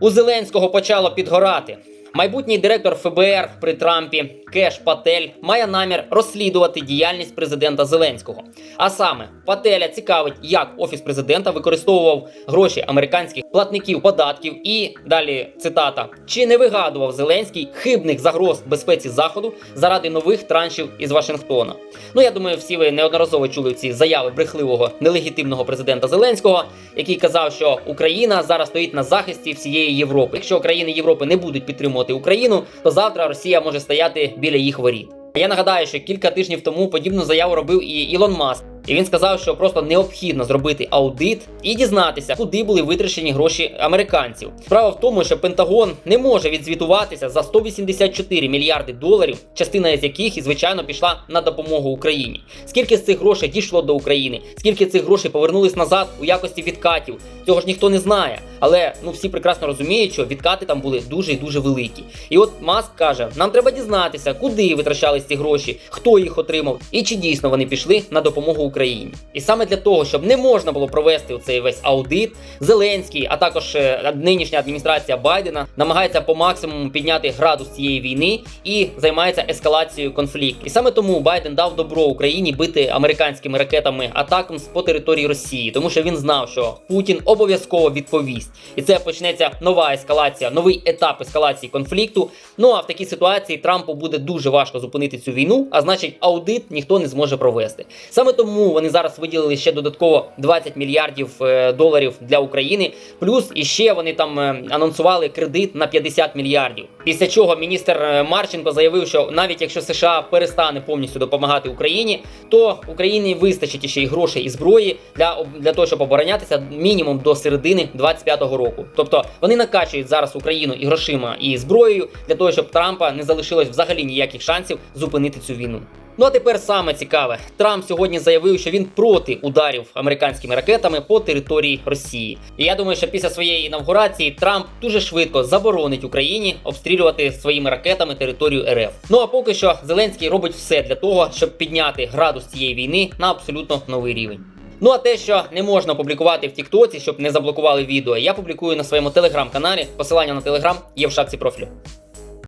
У Зеленського почало підгорати. Майбутній директор ФБР при Трампі Кеш Патель має намір розслідувати діяльність президента Зеленського. А саме, Пателя цікавить, як офіс президента використовував гроші американських платників податків. І далі цитата: чи не вигадував Зеленський хибних загроз безпеці заходу заради нових траншів із Вашингтона? Ну я думаю, всі ви неодноразово чули ці заяви брехливого нелегітимного президента Зеленського, який казав, що Україна зараз стоїть на захисті всієї Європи. Якщо країни Європи не будуть підтримувати Україну, то завтра Росія може стояти біля їх воріт. Я нагадаю, що кілька тижнів тому подібну заяву робив і Ілон Маск. І він сказав, що просто необхідно зробити аудит і дізнатися, куди були витрачені гроші американців. Справа в тому, що Пентагон не може відзвітуватися за 184 мільярди доларів, частина з яких і звичайно пішла на допомогу Україні. Скільки з цих грошей дійшло до України? Скільки цих грошей повернулись назад у якості відкатів? Цього ж ніхто не знає. Але ну всі прекрасно розуміють, що відкати там були дуже і дуже великі. І от Маск каже: нам треба дізнатися, куди витрачались ці гроші, хто їх отримав, і чи дійсно вони пішли на допомогу Україні. І саме для того, щоб не можна було провести цей весь аудит, Зеленський, а також е, нинішня адміністрація Байдена намагається по максимуму підняти градус цієї війни і займається ескалацією конфлікту. І саме тому Байден дав добро Україні бити американськими ракетами атакам по території Росії, тому що він знав, що Путін обов'язково відповість, і це почнеться нова ескалація, новий етап ескалації конфлікту. Ну а в такій ситуації Трампу буде дуже важко зупинити цю війну, а значить, аудит ніхто не зможе провести. Саме тому вони зараз виділили ще додатково 20 мільярдів е, доларів для України. Плюс іще вони там е, анонсували кредит на 50 мільярдів. Після чого міністр е, Марченко заявив, що навіть якщо США перестане повністю допомагати Україні, то Україні вистачить ще й грошей і зброї для для того, щоб оборонятися мінімум до середини 25-го року. Тобто вони накачують зараз Україну і грошима і зброєю для того, щоб Трампа не залишилось взагалі ніяких шансів зупинити цю війну. Ну а тепер саме цікаве. Трамп сьогодні заявив, що він проти ударів американськими ракетами по території Росії. І я думаю, що після своєї інавгурації Трамп дуже швидко заборонить Україні обстрілювати своїми ракетами територію РФ. Ну а поки що Зеленський робить все для того, щоб підняти градус цієї війни на абсолютно новий рівень. Ну а те, що не можна публікувати в Тіктоці, щоб не заблокували відео, я публікую на своєму телеграм-каналі. Посилання на телеграм є в шапці профілю.